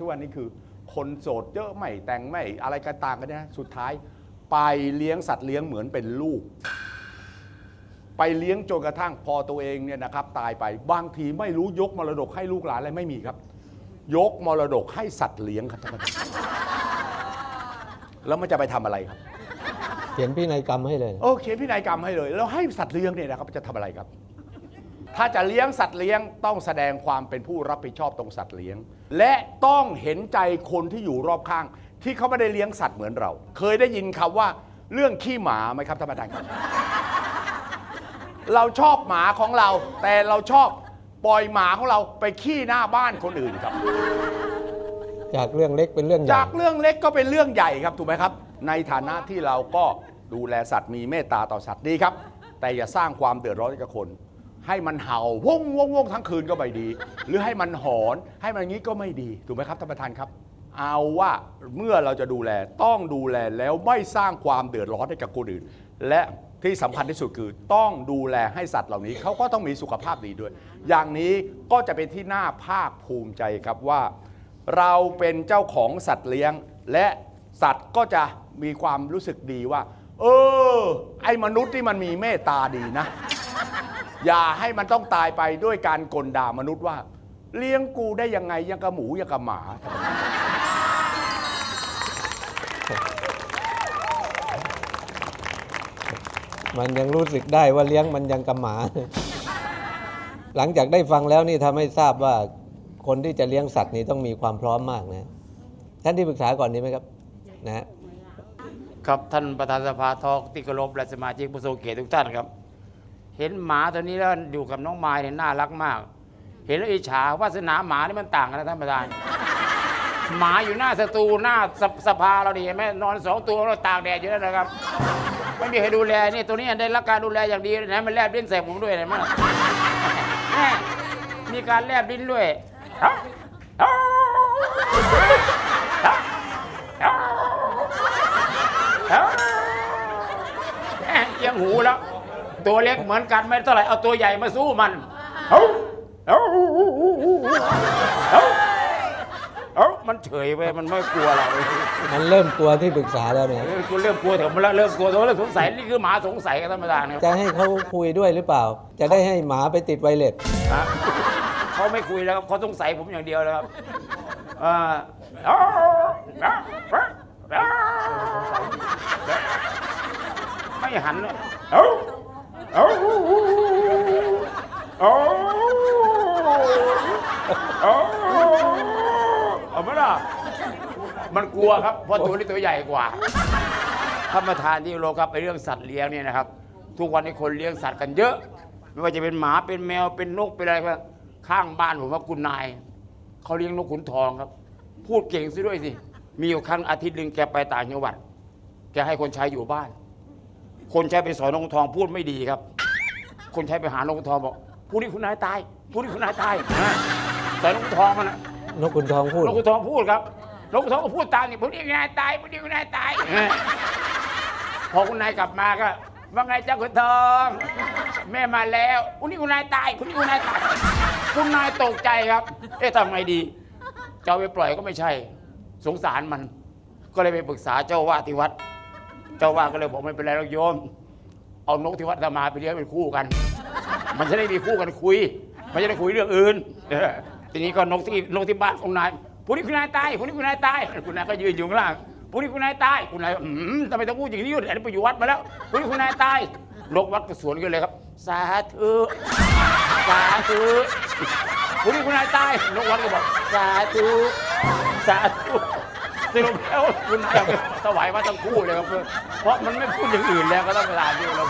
ทุกวันนี้คือคนโสดเยอะไม่แต่งไม่อะไรก็ตามกันนะสุดท้าย ไปเลี้ยงสัตว์เลี้ยงเหมือนเป็นลูก ไปเลี้ยงจนกระทั่งพอตัวเองเนี่ยนะครับตายไปบางทีไม่รู้ยกมรดกให้ลูกหลานอะไรไม่มีครับ ยกมรดกให้สัตว์เลี้ยงครับท่านผู้ชมแล้วมันจะไปทำอะไรครับ เขียนพินัยกรรมให้เลย โอเคพินัยกรรมให้เลย แล้วให้สัตว์เลี้ยงเนี่ยนะครับจะทำอะไรครับ ถ้าจะเลี้ยงสัตว์เลี้ยงต้องแสดงความเป็นผู้รับผิดชอบตรงสัตว์เลี้ยง และต้องเห็นใจคนที่อยู่รอบข้าง ที่เขาไม่ได้เลี้ยงสัตว์เหมือนเรา เคยได้ยินคำว่าเรื่องขี้หมาไหมครับท่านประธานครับเราชอบหมาของเรา แต่เราชอบปล่อยหมาของเราไปขี้หน้าบ้านคนอื่นครับ จากเรื่องเล็กเป็นเรื่องใหญ่จากเรื่องเล็กก็เป็นเรื่องใหญ่ครับถูกไหมครับ ในฐานะที่เราก็ดูแลสัตว์มีเมตตาต่อสัตว์ดีครับ แต่อย่าสร้างความเดือดร้อนให้กับคน ให้มันเห่าวงวงวงทั้งคืนก็ไม่ดี หรือให้มันหอน ให้มันอย่างนี้ก็ไม่ดี ถูกไหมครับท่านประธานครับ เอาว่าเมื่อเราจะดูแลต้องดูแลแล้วไม่สร้างความเดือดร้อนให้กับคนอื่น และที่สำคัญที่สุดคือต้องดูแลให้สัตว์เหล่านี้เขาก็ต้องมีสุขภาพดีด้วย อย่างนี้ก็จะเป็นที่น่าภาคภูมิใจครับว่า เราเป็นเจ้าของสัตว์เลี้ยง และสัตว์ก็จะมีความรู้สึกดีว่า เออ ไอ้มนุษย์ที่มันมีเมตตาดีนะ อย่าให้มันต้องตายไปด้วยการกลด่ามนุษย์ว่า เลี้ยงกูได้ยังไงยังกับหมูยังกับหมา มันยังรู้สึกได้ว่าเลี้ยงมันยังกำหมา หลังจากได้ฟังแล้วนี่ทำให้ทราบว่าคนที่จะเลี้ยงสัตว์นี่ต้องมีความพร้อมมากนะท่านที่ปรึกษาก่อนดีไหมครับนะฮะครับท่านประธานสภาทอกที่เคารพและสมาชิกผู้ทรงเกียรติทุกท่านครับ เห็นหมาตัวนี้แล้วอยู่กับน้องไม้เนี่ยน่ารักมาก เห็นแล้วอิจฉาวาสนาหมานี่มันต่างกันนะท่านประธาน หมาอยู่หน้าสตูหน้าสสภาเราดิเห็นไหมนอนสองตัวเราตากแดดอยู่นั่นนะครับ ไม่มีใครดูแลนี่ตัวนี้ได้รับการดูแลอย่างดีนะมันแลบลิ้นใส่ผมด้วยเห็นไหมแม่มีการแลบลิ้นด้วยเอียงหูแล้ว ตัวเล็กเหมือนกันไม่เท่าไหร่เอาตัวใหญ่มาสู้มันเอ้าเอ้าเอ้าเอ้ามันเฉยไปมันไม่กลัวเรามันเริ่มกลัวที่ปรึกษาแล้วเนี่ยเออกูเริ่มกลัวเถอะมันเริ่มกลัวตัวแล้วสงสัยนี่คือหมาสงสัยกันธรรมดาเนี่ยจะให้เขาคุยด้วยหรือเปล่า จะได้ให้หมาไปติดไวเลสฮะเขาไม่คุยแล้วครับเขาสงสัยผมอย่างเดียวแล้วครับอ่าเอ้าเอ้าเอ้าเอ้าไม่หันเลยเอ้าเอ้า เอ้าเอ้เอาไหมล่ะมันกลัวครับเพราะตัวนี้ตัวใหญ่กว่าท่านประธานที่เคารพครับไอเรื่องสัตว์เลี้ยงเนี่ยนะครับ ทุกวันนี้คนเลี้ยงสัตว์กันเยอะ ไม่ว่าจะเป็นหมาเป็นแมวเป็นนกเป็นอะไรก็ข้างบ้านผมว่าคุณนายเขาเลี้ยงนกขุนทองครับ พูดเก่งซะด้วยสิ มีอยู่ครั้งอาทิตย์หนึ่งแกไปต่างจังหวัด แกให้คนใช้อยู่บ้าน คนใช้ไปสอนนกขุนทองพูดไม่ดีครับ คนใช้ไปหานกขุนทองบอก ผู้นี้คุณนายตายผู้นี้คุณนายตายนะสอนนกขุนทองมันนะนกคุณทองพูดนกขุนทองพูดครับนกขุนทองก็พูดตามนี่ผู้นี้คุณนายตายผู้นี้คุณนายตายพอคุณนายกลับมาก็ว่าไงเจ้าขุนทอง แม่มาแล้วคุณนี่คุณนายตายคุณนี่คุณนายตายคุณนายตกใจครับ เอ๊ะทำไงดีจะเอาไปปล่อยก็ไม่ใช่ สงสารมัน ก็เลยไปปรึกษาเจ้าว่าที่วัด เจ้าว่าก็เลยบอกไม่เป็นไรหรอกโยม เอานกที่วัดอาตมาไปเลี้ยงเป็นคู่กัน มันจะได้มีคู่กันคุย มันจะได้คุยเรื่องอื่นเออทีนี้ก็นกที่นกที่บ้านของนายผู้นี้คุณนายตายผู้นี้คุณนายตายคุณนายก็ยืนอยู่ข้างล่างผู้นี้คุณนายตายคุณนายอืมทำไมต้องพูดอย่างนี้อยู่แต่ไปอยู่วัดมาแล้วผู้นี้คุณนายตายนกวัดก็สวนกันเลยครับ สาธุสาธุผู้นี้คุณนายตายนกวัดก็บอกสาธุสาธุสรุปแล้วคุณนายเอาไปถวายวัดทั้งคู่เลยครับเพราะมันไม่พูดอย่างอื่นแล้วก็ต้องเวลาที่เรา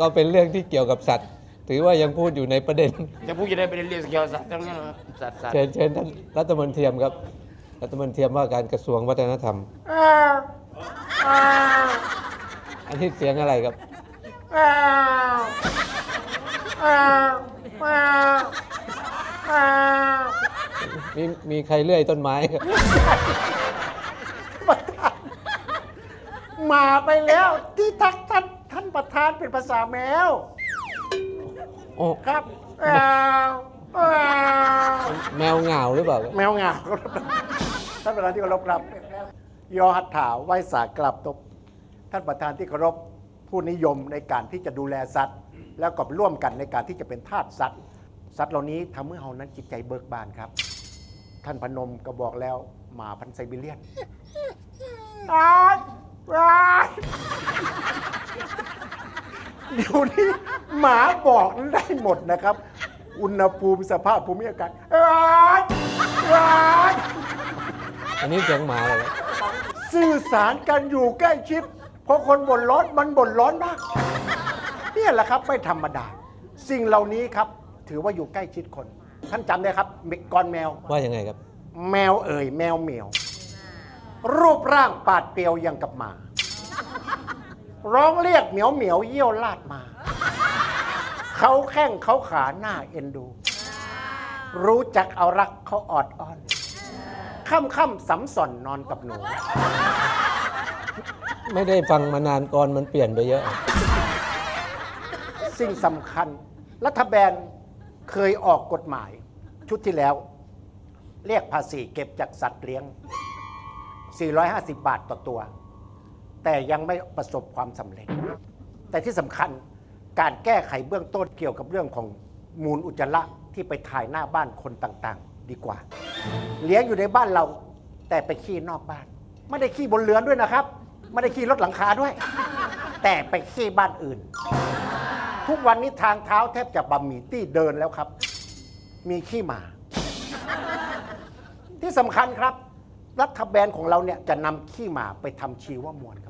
ก็เป็นเรื่องที่เกี่ยวกับสัตว์ ถือว่ายังพูดอยู่ในประเด็น จะพูดจะได้ไปเรียนสเกลสัตว์ทั้งนั้นเหรอสัตว์สัตว์เชิญเชิญท่านรัฐมนตรีครับ รัฐมนตรีว่าการกระทรวงวัฒนธรรม อันนี้เสียงอะไรครับ มีมีใครเลื่อยต้นไม้ครับมาไปแล้วที่ทักท่านท่าน ประธานเป็นภาษาแมว โอ้ครับแมวแมวแมวเหงาหรือเปล่า แมวเหงาท่านประธานที่เคารพครับ ยอหัตถาไหวสากลับตบท่านประธานที่เคารพผู้นิยมในการที่จะดูแลสัตว์ แล้วก็ร่วมกันในการที่จะเป็นทาสสัตว์ สัตว์เหล่านี้ทำให้เฮานั้นจิตใจเบิกบานครับ ท่านพนมก็บอกแล้วหมาพันธุ์ไซบีเรียนอ้ายอ้าย เดี๋ยวนี้หมาบอกได้หมดนะครับ อุณหภูมิสภาพภูมิอากาศอ้ายอ้ายอันนี้เสียงหมาเลยสื่อสารกันอยู่ใกล้ชิด เพราะคนบ่นร้อนมันบ่นร้อนมาก เนี่ยแหละครับไม่ธรรมดา สิ่งเหล่านี้ครับ ถือว่าอยู่ใกล้ชิดคน ท่านจำได้ครับกรแมว ว่ายังไงครับ แมวเอ่ยแมวเหมียว รูปร่างปาดเปรียวยังกับหมา ร้องเรียกเหมียวเหมียวเยี่ยวลาดมา เขาแข้งเขาขาหน้าเอ็นดู รู้จักเอารักเขาออดอ้อน ค่ำค่ำๆสำส่อนนอนกับหนู ไม่ได้ฟังมานานก่อนมันเปลี่ยนไปเยอะ สิ่งสำคัญ รัฐบาลเคยออกกฎหมาย ชุดที่แล้ว เรียกภาษีเก็บจากสัตว์เลี้ยง 450 บาทต่อตัว แต่ยังไม่ประสบความสำเร็จ แต่ที่สำคัญการแก้ไขเบื้องต้นเกี่ยวกับเรื่องของมูลอุจจาระที่ไปถ่ายหน้าบ้านคนต่างๆ ดีกว่า เลี้ยงอยู่ในบ้านเราแต่ไปขี้นอกบ้าน ไม่ได้ขี้บนเรือนด้วยนะครับ ไม่ได้ขี้รถหลังคาด้วย แต่ไปขี้บ้านอื่น ทุกวันนี้ทางเท้าแทบจะบะหมี่ตี้เดินแล้วครับ มีขี้หมา ที่สำคัญครับ รัฐบาลของเราเนี่ยจะนำขี้หมาไปทำชีวมวลครับ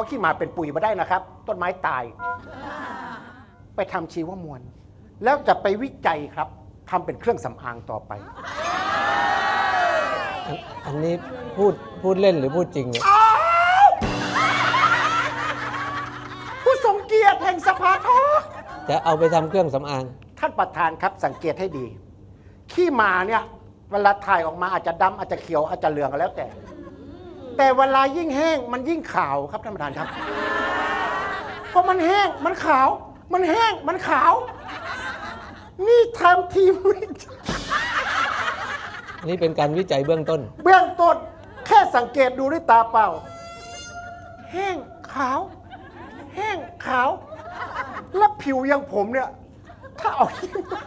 ระธานครับเพราะขี้หมาเป็นปุ๋ยมาได้นะครับ ต้นไม้ตาย ไปทำชีวมวล แล้วจะไปวิจัยครับทำเป็นเครื่องสำอางต่อไป อันอันนี้พูดพูดเล่นหรือพูดจริงเนี่ยผู้ทรงเกียรติแห่งสภาทอจะเอาไปทำเครื่องสำอาง ท่านประธานครับสังเกตให้ดี ขี้หมาเนี่ยเวลาถ่ายออกมาอาจจะดำอาจจะเขียวอาจจะเหลืองก็แล้วแต่ แต่เวลายิ่งแห้งมันยิ่งขาวครับท่านประธานครับเพราะมันแห้งมันขาว มันแห้งมันขาว นี่ทำทีมวิจัยนี่เป็นการวิจัยเบื้องต้น เบื้องต้นแค่สังเกตดูด้วยตาเปล่า แห้งขาว แห้งขาว และผิวอย่างผมเนี่ย ถ้าเอาขี้หมา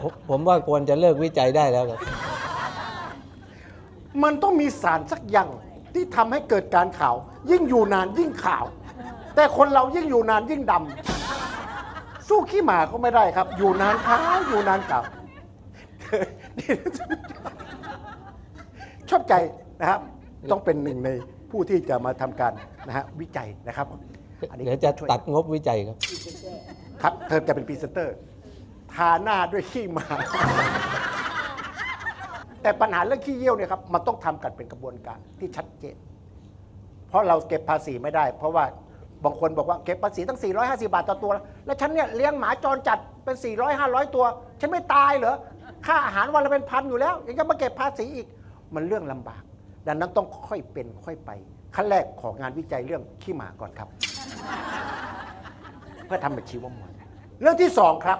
ผมผมว่าควรจะเลิกวิจัยได้แล้วครับ มันต้องมีสารสักอย่างที่ทำให้เกิดการขาว ยิ่งอยู่นานยิ่งขาว แต่คนเรายิ่งอยู่นานยิ่งดำสู้ขี้หมาก็ไม่ได้ครับ อยู่นานขาวอยู่นานขาว ชอบใจนะครับ ต้องเป็นหนึ่งในผู้ที่จะมาทำการนะฮะวิจัยนะครับอันนี้เดี๋ยวจะช่ตัดงบวิจัยครับ ครับ เธอจะเป็นพรีเซนเตอร์ ทาหน้าด้วยขี้หมา แต่ปัญหาเรื่องขี้เยี่ยวเนี่ยครับมันต้องทำกันเป็นกระบวนการที่ชัดเจน เพราะเราเก็บภาษีไม่ได้ เพราะว่าบางคนบอกว่าเก็บภาษีตั้ง 450 บาทต่อตัว แล้วฉันเนี่ยเลี้ยงหมาจรจัดเป็น 400 500 ตัว ฉันไม่ตายเหรอค่าอาหารวันละเป็นพันอยู่แล้ว ยังจะมาเก็บภาษีอีก มันเรื่องลำบาก ดังนั้นต้องค่อยเป็นค่อยไป ขั้นแรกของงานวิจัยเรื่องขี้หมาก่อนครับ เพื่อทำเป็นชีวมวลเรื่องที่สองครับ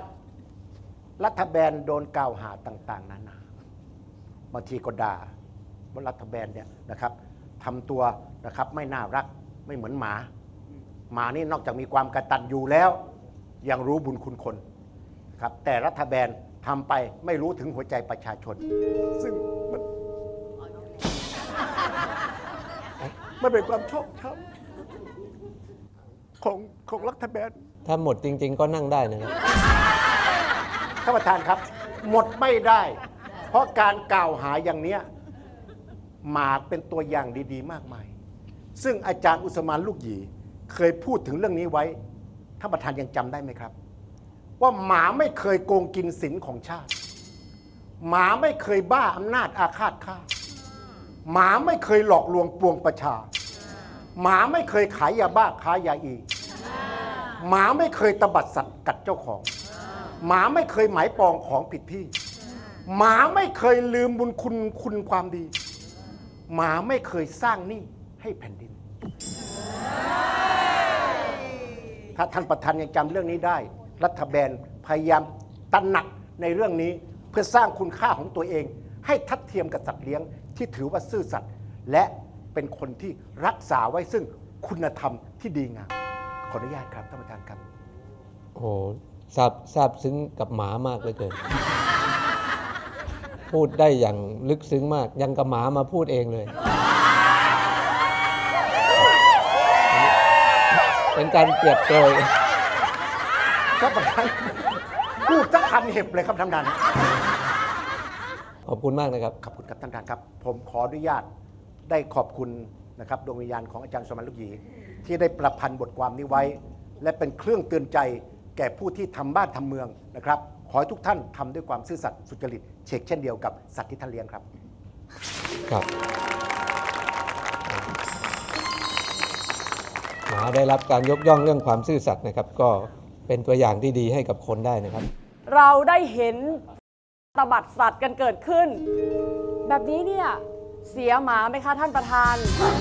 รัฐบาลโดนกล่าวหาต่าง ๆ นานา บางทีก็ด่าว่ารัฐบาลเนี่ยนะครับทำตัวนะครับไม่น่ารักไม่เหมือนหมา หมานี่นอกจากมีความกระตันอยู่แล้ว ยังรู้บุญคุณคนครับแต่รัฐบาลทำไปไม่รู้ถึงหัวใจประชาชน ซึ่งมันมันเป็นความชอบธรรมของของรัฐบาลถ้าหมดจริง ๆ ก็นั่งได้นะครับท่านประธานครับ หมดไม่ได้ เพราะการกล่าวหาอย่างเนี้ยหมาเป็นตัวอย่างดี ๆ มากมาย ซึ่งอาจารย์อุสมานลูกหยีเคยพูดถึงเรื่องนี้ไว้ท่านประธานยังจำได้ไหมครับ ว่าหมาไม่เคยโกงกินสินของชาติ หมาไม่เคยบ้าอำนาจอาฆาตข้าหมาไม่เคยหลอกลวงปวงประชา หมาไม่เคยขายยาบ้าค้ายาอี หมาไม่เคยตบัดสัตว์กัดเจ้าของ หมาไม่เคยหมายปองของผิดที่ หมาไม่เคยลืมบุญคุณคุณความดี หมาไม่เคยสร้างหนี้ให้แผ่นดิน ถ้าท่านประธานยังจำเรื่องนี้ได้ รัฐบาลพยายามตระหนักในเรื่องนี้เพื่อสร้างคุณค่าของตัวเอง ให้ทัดเทียมกับสัตว์เลี้ยงที่ถือว่าซื่อสัตย์และเป็นคนที่รักษาไว้ซึ่งคุณธรรมที่ดีงามขออนุญาตครับท่านประธานครับ โอ้โหซาบซาบซึ้งกับหมามากเหลยเกิน พูดได้อย่างลึกซึ้งมาก ยังกับหมามาพูดเองเลย เป็นการเปรียบโปรยท่านประธานพูดสักคันเห็บเลยครับท่านประธานขอบคุณมากนะครับ ขอบคุณครับท่านประธานครับ ผมขออนุญาตได้ขอบคุณนะครับดวงวิญญาณของอาจารย์สมันลูกหยีที่ได้ประพันธ์บทความนี้ไว้ และเป็นเครื่องเตือนใจแก่ผู้ที่ทำบ้านทำเมืองนะครับ ขอให้ทุกท่านทำด้วยความซื่อสัตย์สุจริตเชกเช่นเดียวกับสัตว์ที่ท่านเลี้ยงครับ ครับหมาได้รับการยกย่องเรื่องความซื่อสัตย์นะครับ ก็เป็นตัวอย่างที่ดีให้กับคนได้นะครับ เราได้เห็นตบัดสัตว์กันเกิดขึ้น แบบนี้เนี่ยเสียหมาไหมคะท่านประธาน